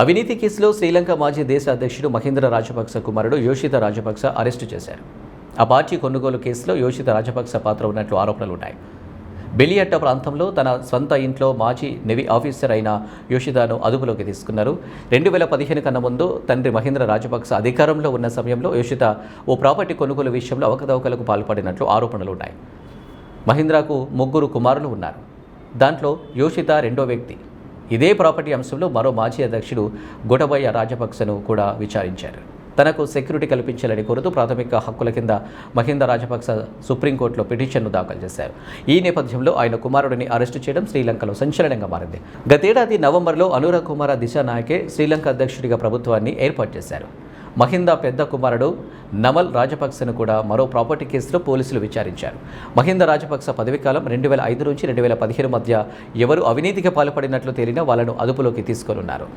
అవినీతి కేసులో శ్రీలంక మాజీ దేశ అధ్యక్షుడు మహేంద్ర రాజపక్స కుమారుడు యోషిత రాజపక్స అరెస్టు చేశారు. ఆ పార్టీ కొనుగోలు కేసులో యోషిత రాజపక్స పాత్ర ఉన్నట్లు ఆరోపణలు ఉన్నాయి బెలియట్ట ప్రాంతంలో తన స్వంత ఇంట్లో మాజీ నెవీ ఆఫీసర్ అయిన యోషిదాను అదుపులోకి తీసుకున్నారు. రెండు వేల పదిహేను కన్నా ముందు తండ్రి మహేంద్ర రాజపక్స అధికారంలో ఉన్న సమయంలో యోషిత ఓ ప్రాపర్టీ కొనుగోలు విషయంలో అవకతవకలకు పాల్పడినట్లు ఆరోపణలు ఉన్నాయి మహీంద్రాకు ముగ్గురు కుమారులు ఉన్నారు. దాంట్లో యోషిత రెండో వ్యక్తి. ఇదే ప్రాపర్టీ అంశంలో మరో మాజీ అధ్యక్షుడు గొటబయ్య రాజపక్సను కూడా విచారించారు. తనకు సెక్యూరిటీ కల్పించాలని కోరుతూ ప్రాథమిక హక్కుల కింద మహీంద రాజపక్స సుప్రీంకోర్టులో పిటిషన్ను దాఖలు చేశారు. ఈ నేపథ్యంలో ఆయన కుమారుడిని అరెస్టు చేయడం శ్రీలంకలో సంచలనంగా మారింది. గతేడాది నవంబర్లో అనురాగ్ కుమార దిశానాయకే శ్రీలంక అధ్యక్షుడిగా ప్రభుత్వాన్ని ఏర్పాటు చేశారు. మహింద పెద్ద కుమారుడు నమల్ రాజపక్సను కూడా మరో ప్రాపర్టీ కేసులో పోలీసులు విచారించారు. మహింద రాజపక్స పదవీకాలం రెండు వేల ఐదు నుంచి రెండు వేల పదిహేను మధ్య ఎవరు అవినీతికి పాల్పడినట్లు తేలినా వాళ్ళను అదుపులోకి తీసుకోనున్నారు.